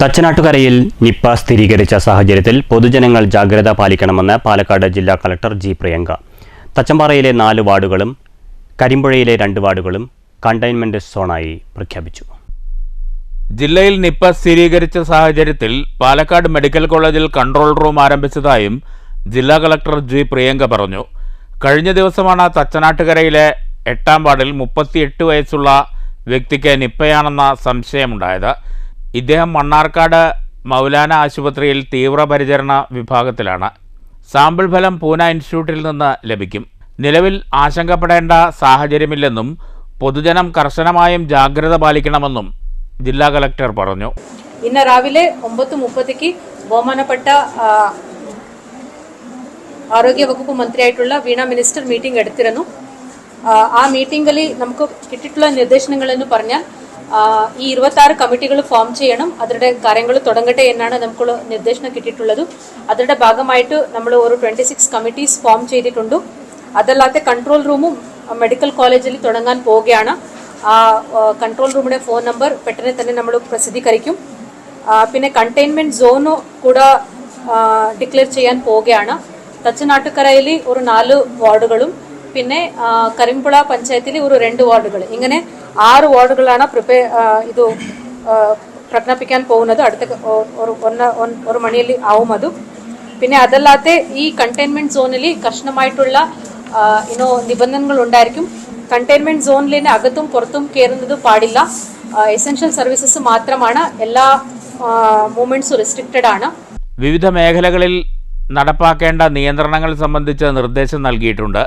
തച്ചനാട്ടുകരയിൽ Nipah സ്ഥിരീകരിച്ച സാഹചര്യത്തിൽ പൊതുജനങ്ങൾ ജാഗ്രത പാലിക്കണമെന്ന് പാലക്കാട് ജില്ലാ കളക്ടർ ജി പ്രിയങ്ക. തച്ചമ്പാറയിലെ നാല് വാർഡുകളും കരിമ്പുഴയിലെ രണ്ട് വാർഡുകളും കണ്ടെയ്ൻമെന്റ് സോണായി പ്രഖ്യാപിച്ചു. ജില്ലയിൽ നിപ്പ സ്ഥിരീകരിച്ച സാഹചര്യത്തിൽ പാലക്കാട് മെഡിക്കൽ കോളേജിൽ കൺട്രോൾ റൂം ആരംഭിച്ചതായും ജില്ലാ കളക്ടർ ജി പ്രിയങ്ക പറഞ്ഞു. കഴിഞ്ഞ ദിവസമാണ് തച്ചനാട്ടുകരയിലെ എട്ടാം വാർഡിൽ മുപ്പത്തിയെട്ട് വയസ്സുള്ള വ്യക്തിക്ക് നിപ്പയാണെന്ന സംശയമുണ്ടായത്. ഇദ്ദേഹം മണ്ണാർക്കാട് മൗലാന ആശുപത്രിയിൽ തീവ്രപരിചരണ വിഭാഗത്തിലാണ്. സാമ്പിൾ ഫലം പൂന ഇൻസ്റ്റിറ്റ്യൂട്ടിൽ നിന്ന് ലഭിക്കും. നിലവിൽ ആശങ്കപ്പെടേണ്ട സാഹചര്യമില്ലെന്നും പൊതുജനം കർശനമായും ജാഗ്രത പാലിക്കണമെന്നും ജില്ലാ കളക്ടർ പറഞ്ഞു. ഇന്ന് രാവിലെ ഒമ്പത് മുപ്പത്തേക്ക് ബഹുമാനപ്പെട്ട ആരോഗ്യ വകുപ്പ് മന്ത്രിയായിട്ടുള്ള വീണ മിനിസ്റ്റർ മീറ്റിംഗ് എടുത്തിരുന്നു. ആ മീറ്റിംഗിൽ നമുക്ക് കിട്ടിയിട്ടുള്ള നിർദ്ദേശങ്ങൾ എന്ന് പറഞ്ഞാൽ ഈ ഇരുപത്താറ് കമ്മിറ്റികൾ ഫോം ചെയ്യണം. അതിന്റെ കാര്യങ്ങൾ തുടങ്ങട്ടെ എന്നാണ് നമുക്ക് നിർദ്ദേശം കിട്ടിയിട്ടുള്ളത്. അതിന്റെ ഭാഗമായിട്ട് നമ്മൾ ഒരു ട്വന്റി സിക്സ് കമ്മിറ്റീസ് ഫോം ചെയ്തിട്ടുണ്ട് അതല്ലാത്ത കൺട്രോൾ റൂമും മെഡിക്കൽ കോളേജിൽ തുടങ്ങാൻ പോവുകയാണ്. ആ കൺട്രോൾ റൂമിന്റെ ഫോൺ നമ്പർ പെട്ടെന്ന് തന്നെ നമ്മൾ പ്രസിദ്ധീകരിക്കും. പിന്നെ കണ്ടെയ്ൻമെന്റ് സോണു കൂടെ ഡിക്ലെയർ ചെയ്യാൻ പോവുകയാണ്. തച്ചനാട്ടുകരയിൽ ഒരു നാല് വാർഡുകളും പിന്നെ കരിമ്പുള പഞ്ചായത്തിൽ ഒരു രണ്ട് വാർഡുകൾ. ഇങ്ങനെ ആറ് വാർഡുകളാണ് പ്രിപ്പയർ ഇത് പ്രഖ്യാപിക്കാൻ പോകുന്നത്. അടുത്ത ഒരു ഒരു മണിയിൽ ആവും അത്. പിന്നെ അതല്ലാതെ ഈ കണ്ടെയ്ൻമെന്റ് സോണിൽ കർശനമായിട്ടുള്ള ഇനോ നിബന്ധനകൾ ഉണ്ടായിരിക്കും കണ്ടെയ്ൻമെന്റ് സോണിലിന് അകത്തും പുറത്തും കയറുന്നത് പാടില്ല. എസെൻഷ്യൽ സർവീസസ് മാത്രമാണ്. എല്ലാ മൂവ്മെന്റ്സും റെസ്ട്രിക്റ്റഡ് ആണ്. വിവിധ മേഖലകളിൽ നടപ്പാക്കേണ്ട നിയന്ത്രണങ്ങൾ സംബന്ധിച്ച നിർദ്ദേശം നൽകിയിട്ടുണ്ട്.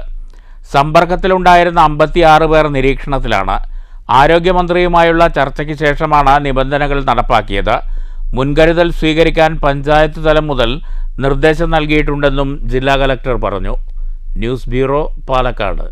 സമ്പർക്കത്തിലുണ്ടായിരുന്ന അമ്പത്തിയാറ് പേർ നിരീക്ഷണത്തിലാണ്. ആരോഗ്യമന്ത്രിയുമായുള്ള ചർച്ചയ്ക്ക് ശേഷമാണ് നിബന്ധനകൾ നടപ്പാക്കിയത്. മുൻകരുതൽ സ്വീകരിക്കാൻ പഞ്ചായത്ത് തലം മുതൽ നിർദ്ദേശം നൽകിയിട്ടുണ്ടെന്നും ജില്ലാ കലക്ടർ പറഞ്ഞു. News bureau Palakkad.